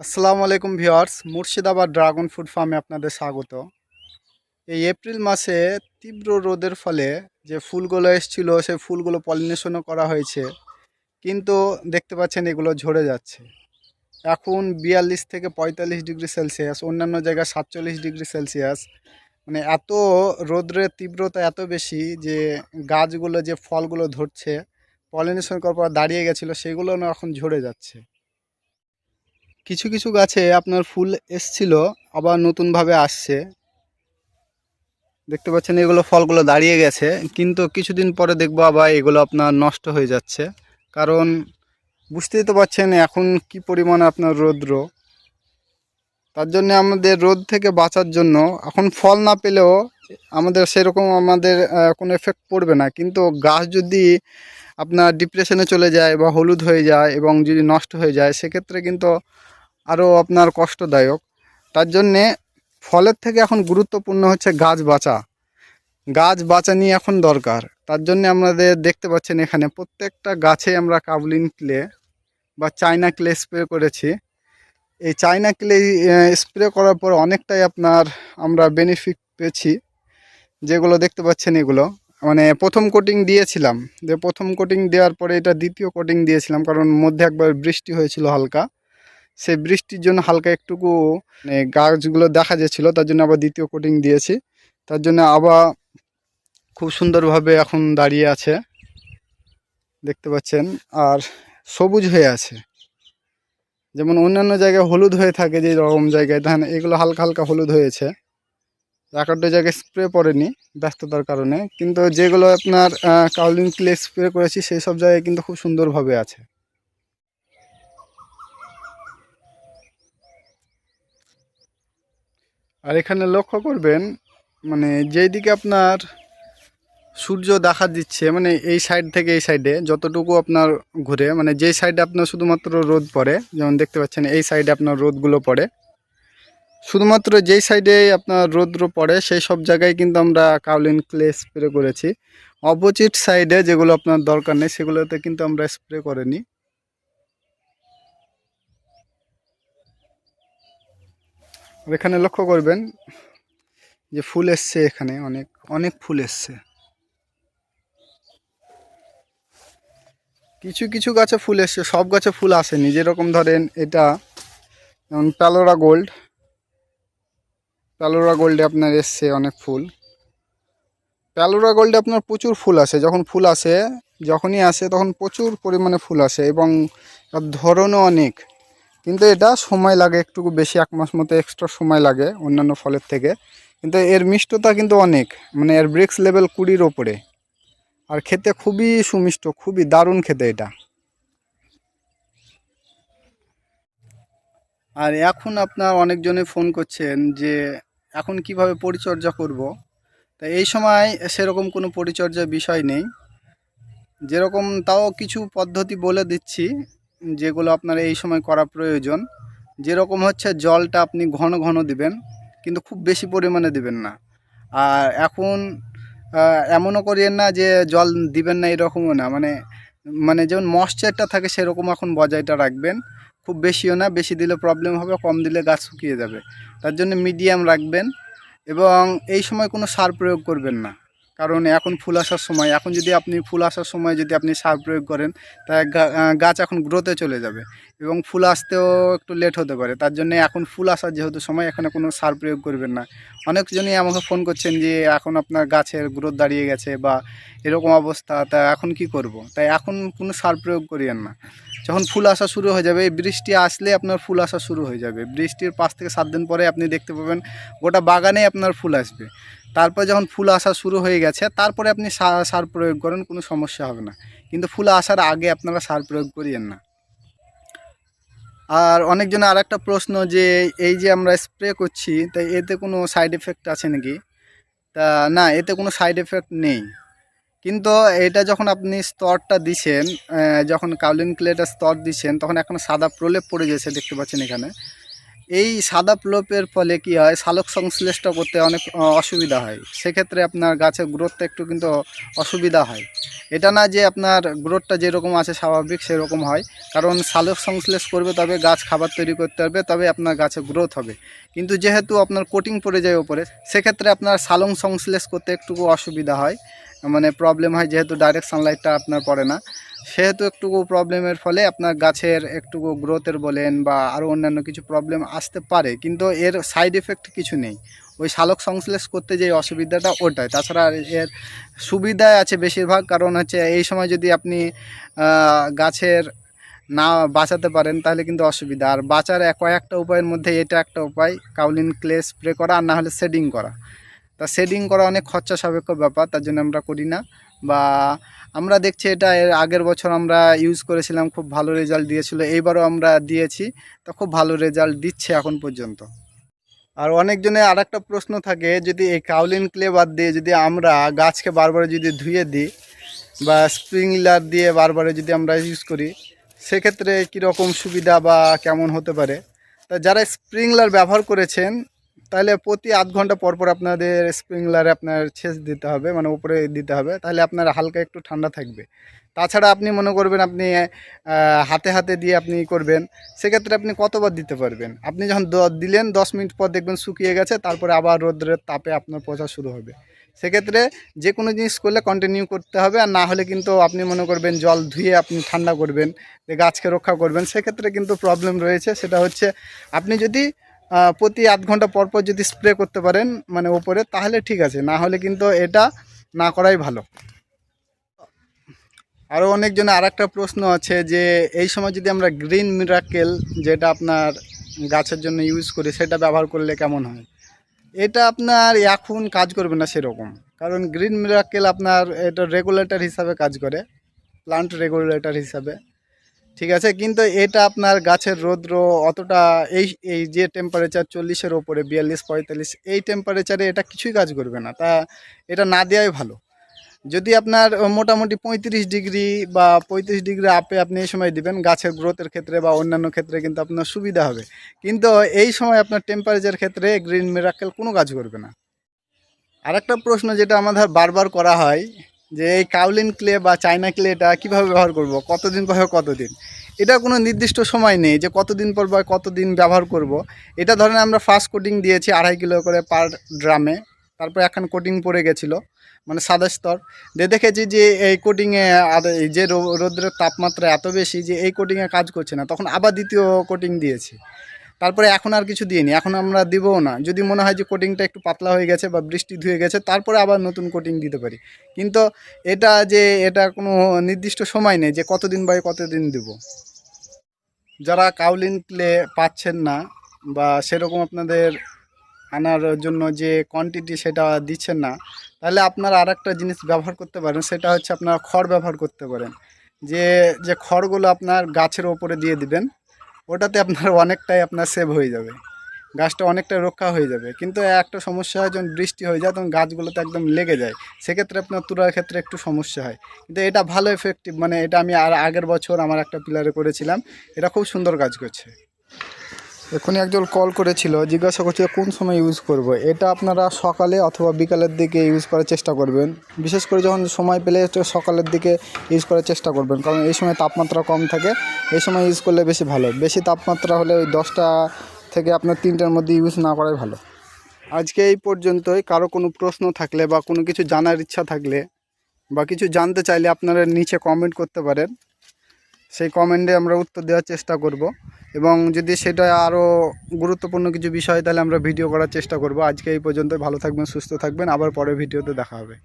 আসসালামু আলাইকুম viewers Murshidabad dragon food ফার্মে আপনাদের স্বাগত। এই এপ্রিল মাসে তীব্র রোদের ফলে যে ফুলগুলো এসেছিল, সেই ফুলগুলো পলিনেশনও করা হয়েছে, কিন্তু দেখতে পাচ্ছেন এগুলো ঝরে যাচ্ছে। এখন বিয়াল্লিশ থেকে পঁয়তাল্লিশ ডিগ্রি সেলসিয়াস, অন্যান্য জায়গায় সাতচল্লিশ ডিগ্রি সেলসিয়াস। মানে এত রোদ্রের তীব্রতা এত বেশি যে গাছগুলো, যে ফলগুলো ধরছে, পলিনেশন করার পর দাঁড়িয়ে গেছিল, সেগুলো এখন ঝরে যাচ্ছে। কিছু কিছু গাছে আপনার ফুল এসছিল, আবার নতুনভাবে আসছে। দেখতে পাচ্ছেন, এগুলো ফলগুলো দাঁড়িয়ে গেছে, কিন্তু কিছুদিন পরে দেখব আবার এগুলো আপনার নষ্ট হয়ে যাচ্ছে। কারণ বুঝতেই তো পারছেন এখন কি পরিমাণে আপনার রৌদ্র। তার জন্য আমাদের রোদ থেকে বাঁচার জন্য, এখন ফল না পেলেও আমাদের সেরকম আমাদের কোনো এফেক্ট পড়বে না। কিন্তু গাছ যদি আপনার ডিপ্রেশনে চলে যায় বা হলুদ হয়ে যায় এবং যদি নষ্ট হয়ে যায়, সেক্ষেত্রে কিন্তু আরও আপনার কষ্টদায়ক। তার জন্যে ফলের থেকে এখন গুরুত্বপূর্ণ হচ্ছে গাছ বাঁচা। গাছ বাঁচা নিয়ে এখন দরকার। তার জন্য আমাদের দেখতে পাচ্ছেন এখানে প্রত্যেকটা গাছে আমরা কাবলিন ক্লে বা চায়না ক্লে স্প্রে করেছি। এই চায়না ক্লে স্প্রে করার পর অনেকটাই আপনার আমরা বেনিফিট পেয়েছি। যেগুলো দেখতে পাচ্ছেন এগুলো। মানে প্রথম কোটিং দিয়েছিলাম। যে প্রথম কোটিং দেওয়ার পরে এটা দ্বিতীয় কোটিং দিয়েছিলাম। কারণ মধ্যে একবার বৃষ্টি হয়েছিল হালকা। সেই বৃষ্টির জন্য হালকা একটুকু মানে গাছগুলো দেখা যাচ্ছিল, তার জন্য আবার দ্বিতীয় কোটিং দিয়েছি। তার জন্য আবার খুব সুন্দরভাবে এখন দাঁড়িয়ে আছে। দেখতে পাচ্ছেন, আর সবুজ হয়ে আছে। যেমন অন্যান্য জায়গায় হলুদ হয়ে থাকে যে রকম জায়গায়, ধান এগুলো হালকা হালকা হলুদ হয়েছে। এক একটা জায়গায় স্প্রে পড়েনি ব্যস্ততার কারণে, কিন্তু যেগুলো আপনার কাউলিং ক্লে স্প্রে করেছি, সেই সব জায়গায় কিন্তু খুব সুন্দরভাবে আছে। আর এখানে লক্ষ্য করবেন মানে যেই দিকে আপনার সূর্য দেখা দিচ্ছে মানে এই সাইড থেকে এই সাইডে যতটুকু আপনার ঘুরে মানে যেই সাইডে আপনার শুধুমাত্র রোদ পড়ে, যেমন দেখতে পাচ্ছেন এই সাইডে আপনার রোদগুলো পড়ে। শুধুমাত্র যেই সাইডে আপনার রোদ্র পড়ে, সেই সব জায়গায় কিন্তু আমরা কাউলিন ক্লে স্প্রে করেছি। অপোজিট সাইডে যেগুলো আপনার দরকার নেই, সেগুলোতে কিন্তু আমরা স্প্রে করিনি এখানে লক্ষ্য করবেন যে ফুল এসছে এখানে, অনেক অনেক ফুল এসছে। কিছু কিছু গাছে ফুল এসছে, সব গাছে ফুল আসেনি। যেরকম ধরেন এটা, যেমন প্যালোরা গোল্ড, প্যালোরা গোল্ডে আপনার এসছে অনেক ফুল। প্যালোরা গোল্ডে আপনার প্রচুর ফুল আসে। যখন ফুল আসে, যখনই আসে, তখন প্রচুর পরিমাণে ফুল আসে এবং ধরনও অনেক। কিন্তু এটা সময় লাগে, একটু বেশি, এক মাস মতো এক্সট্রা সময় লাগে অন্যান্য ফলের থেকে। কিন্তু এর মিষ্টতা কিন্তু অনেক মানে এর ব্রিক্স লেভেল কুড়ির ওপরে। আর খেতে খুবই সুমিষ্ট, খুবই দারুণ খেতে এটা। আর এখন আপনার অনেকজনে ফোন করছেন যে, এখন কীভাবে পরিচর্যা করব? তা এই সময় সেরকম কোনো পরিচর্যার বিষয় নেই। যেরকম তাও কিছু পদ্ধতি বলে দিচ্ছি। যেগুলো আপনার এই সময় করা প্রয়োজন, যেরকম হচ্ছে জলটা আপনি ঘন ঘন দিবেন, কিন্তু খুব বেশি পরিমাণে দিবেন না। আর এখন এমনও করিয়েন না যে জল দিবেন না এরকমও না মানে মানে যেমন ময়েশ্চারটা থাকে সেরকম এখন বজায়টা রাখবেন। খুব বেশিও না, বেশি দিলে প্রবলেম হবে, কম দিলে গাছ শুকিয়ে যাবে। তার জন্য মিডিয়াম রাখবেন এবং এই সময় কোনো সার প্রয়োগ করবেন না। কারণ এখন ফুল আসার সময়, এখন যদি আপনি ফুল আসার সময় যদি আপনি সার প্রয়োগ করেন তা গাছ এখন গ্রোথে চলে যাবে এবং ফুল আসতেও একটু লেট হতে পারে। তার জন্য এখন ফুল আসার যেহেতু সময়, এখানে কোনো সার প্রয়োগ করবেন না। অনেকজনই আমাকে ফোন করছেন যে, এখন আপনার গাছের গ্রোথ দাঁড়িয়ে গেছে বা এরকম অবস্থা, তা এখন কি করব। তাই এখন কোনো সার প্রয়োগ করিয়েন না। যখন ফুল আসা শুরু হয়ে যাবে বৃষ্টি আসলে আপনার ফুল আসা শুরু হয়ে যাবে। বৃষ্টির পাঁচ থেকে সাত দিন পরে আপনি দেখতে পাবেন, গোটা বাগানে আপনার ফুল আসবে। তারপর যখন ফুল আসা শুরু হয়ে গেছে, তারপরে আপনি সার প্রয়োগ করেন, কোনো সমস্যা হবে না। কিন্তু ফুল আসার আগে আপনারা সার প্রয়োগ করিয়েন না। আর অনেকজনের আর একটা প্রশ্ন যে, এই যে আমরা স্প্রে করছি তাই এতে কোনো সাইড এফেক্ট আছে নাকি? তা না, এতে কোনো সাইড এফেক্ট নেই। কিন্তু এটা যখন আপনি স্তরটা দিছেন যখন কাউলিন ক্লেটা স্তর দিচ্ছেন তখন এখন সাদা প্রলেপ পড়ে গেছে দেখতে পাচ্ছেন এখানে। এই সাদা প্রলেপের ফলে কি হয়? সালোক সংশ্লেষটা করতে অনেক অসুবিধা হয়। সেক্ষেত্রে আপনার গাছের গ্রোথটা একটু কিন্তু অসুবিধা হয়। এটা না যে আপনার গ্রোথটা যেরকম আছে স্বাভাবিক সেরকম হয়। কারণ সালোক সংশ্লেষ করবে তবে গাছ খাবার তৈরি করতে পারবে, তবে আপনার গাছে গ্রোথ হবে। কিন্তু যেহেতু আপনার কোটিং পড়ে যায় ওপরে, সেক্ষেত্রে আপনার সালং সংশ্লেষ করতে একটু অসুবিধা হয়। মানে প্রবলেম হয় যেহেতু ডাইরেক্ট সানলাইটটা আপনার পড়ে না। সেহেতু একটুকু প্রবলেমের ফলে আপনার গাছের একটু গ্রোথের বলেন বা আরও অন্যান্য কিছু প্রবলেম আসতে পারে, কিন্তু এর সাইড এফেক্ট কিছু নেই। ওই শালক সংশ্লেষ করতে যে অসুবিধাটা ওটাই। তাছাড়া এর সুবিধায় আছে বেশিরভাগ, কারণ হচ্ছে এই সময় যদি আপনি গাছের না বাঁচাতে পারেন, তাহলে কিন্তু অসুবিধা। আর বাঁচার কয়েকটা উপায়ের মধ্যে এটা একটা উপায়, কাউলিন ক্লে স্প্রে করা আর না হলে শেডিং করা। তা শেডিং করা অনেক খরচা সাপেক্ষ ব্যাপার, তার জন্য আমরা করি না। বা আমরা দেখছি এটা এর আগের বছর আমরা ইউজ করেছিলাম, খুব ভালো রেজাল্ট দিয়েছিল, এইবারও আমরা দিয়েছি, তো খুব ভালো রেজাল্ট দিচ্ছে এখন পর্যন্ত। আর অনেকজনে আর একটা প্রশ্ন থাকে, যদি এই কাউলিন ক্লে বাদ দিয়ে যদি আমরা গাছকে বারবার যদি ধুয়ে দিই, বা স্প্রিংলার দিয়ে বারবার যদি আমরা ইউজ করি, সেক্ষেত্রে কীরকম সুবিধা বা কেমন হতে পারে? তা যারা স্প্রিংলার ব্যবহার করেছেন তাহলে প্রতি আধ ঘণ্টা পর পর আপনাদের স্প্রিংলারে আপনার সেচ দিতে হবে মানে উপরে দিতে হবে, তাহলে আপনার হালকা একটু ঠান্ডা থাকবে। তাছাড়া আপনি মনে করবেন আপনি হাতে হাতে দিয়ে আপনি করবেন, সেক্ষেত্রে আপনি কতবার দিতে পারবেন? আপনি যখন দিলেন, দশ মিনিট পর দেখবেন শুকিয়ে গেছে, তারপরে আবার রোদ্রের তাপে আপনার পচা শুরু হবে। সেক্ষেত্রে যে কোনো জিনিস করলে কন্টিনিউ করতে হবে, আর না হলে কিন্তু আপনি মনে করবেন জল ধুয়ে আপনি ঠান্ডা করবেন, যে গাছকে রক্ষা করবেন, সেক্ষেত্রে কিন্তু প্রবলেম রয়েছে, সেটা হচ্ছে আপনি যদি প্রতি আধ ঘণ্টা পর পর যদি স্প্রে করতে পারেন মানে ওপরে, তাহলে ঠিক আছে। না হলে কিন্তু এটা না করাই ভালো। আরও অনেকজনে আর একটা প্রশ্ন আছে যে, এই সময় যদি আমরা গ্রিন মিরাকেল যেটা আপনার গাছের জন্য ইউজ করি, সেটা ব্যবহার করলে কেমন হয়? এটা আপনার এখন কাজ করবে না সেরকম। কারণ গ্রিন মিরাকেল আপনার এটা রেগুলেটর হিসাবে কাজ করে প্লান্ট রেগুলেটর হিসাবে। ঠিক আছে, কিন্তু এটা আপনার গাছের রৌদ্র অতটা এই এই যে টেম্পারেচার চল্লিশের ওপরে, বিয়াল্লিশ, পঁয়তাল্লিশ, এই টেম্পারেচারে এটা কিছুই কাজ করবে না। তা এটা না দেওয়াই ভালো। যদি আপনার মোটামুটি পঁয়ত্রিশ ডিগ্রি বা পঁয়ত্রিশ ডিগ্রি আপে আপনি এই সময় দিবেন, গাছের গ্রোথের ক্ষেত্রে বা অন্যান্য ক্ষেত্রে কিন্তু আপনার সুবিধা হবে। কিন্তু এই সময় আপনার টেম্পারেচার ক্ষেত্রে গ্রিন মিরাকেল কোনো কাজ করবে না। আরেকটা প্রশ্ন যেটা আমাদের বারবার করা হয় যে এই কাউলিন ক্লে বা চায়না ক্লেটা কীভাবে ব্যবহার করব, কতদিন পর কতদিন? এটা কোনো নির্দিষ্ট সময় নেই যে কতদিন পর বা কতদিন ব্যবহার করব। এটা ধরেন আমরা ফার্স্ট কোটিং দিয়েছি আড়াই কিলো করে পার ড্রামে তারপর এখন কোটিং পড়ে গেছিল মানে সাদা স্তর। দিয়ে দেখেছি যে এই কোটিংয়ে যে রৌদ্রের তাপমাত্রা এত বেশি যে এই কোটিংয়ে কাজ করছে না, তখন আবার দ্বিতীয় কোটিং দিয়েছি। তারপরে এখন আর কিছু দিইনি, এখন আমরা দিবও না। যদি মনে হয় যে কোটিংটা একটু পাতলা হয়ে গেছে বা বৃষ্টি ধুয়ে গেছে, তারপরে আবার নতুন কোটিং দিতে পারি। কিন্তু এটা যে, এটা কোনো নির্দিষ্ট সময় নেই যে কতদিন বা কতদিন দেব। যারা কাউলিন ক্লে পাচ্ছেন না বা সেরকম আপনাদের আনার জন্য যে কোয়ান্টিটি সেটা দিচ্ছেন না, তাহলে আপনারা আর একটা জিনিস ব্যবহার করতে পারেন, সেটা হচ্ছে আপনার খড় ব্যবহার করতে পারেন। যে যে খড়গুলো আপনার গাছের ওপরে দিয়ে দিবেন ওটাতে আপনার অনেকটাই আপনার সেভ হয়ে যাবে। গাছটা অনেকটা রক্ষা হয়ে যাবে। কিন্তু একটা সমস্যা হয়, যখন বৃষ্টি হয়ে যায়, তখন গাছগুলোতে একদম লেগে যায়। সেক্ষেত্রে আপনার তুলার ক্ষেত্রে একটু সমস্যা হয়। কিন্তু এটা ভালো এফেক্টিভ মানে এটা আমি আর আগের বছর আমার একটা পিলারে করেছিলাম। এটা খুব সুন্দর কাজ করছে। এখনই একজন কল করেছিল, জিজ্ঞাসা করছিল কোন সময় ইউজ করব। এটা আপনারা সকালে অথবা বিকালের দিকে ইউজ করার চেষ্টা করবেন। বিশেষ করে যখন সময় পেলে সকালের দিকে ইউজ করার চেষ্টা করবেন, কারণ এই সময় তাপমাত্রা কম থাকে। এই সময় ইউজ করলে বেশি ভালো। বেশি তাপমাত্রা হলে ওই দশটা থেকে আপনার তিনটার মধ্যে ইউজ না করাই ভালো। আজকে এই পর্যন্তই। কারও কোনো প্রশ্ন থাকলে বা কোনো কিছু জানার ইচ্ছা থাকলে বা কিছু জানতে চাইলে আপনারা নিচে কমেন্ট করতে পারেন। সেই কমেন্টে আমরা উত্তর দেওয়ার চেষ্টা করব। এবং যদি সেটা আরও গুরুত্বপূর্ণ কিছু বিষয়, তাহলে আমরা ভিডিও করার চেষ্টা করব। আজকে এই পর্যন্ত ভালো থাকবেন, সুস্থ থাকবেন। আবার পরে ভিডিওতে দেখা হবে।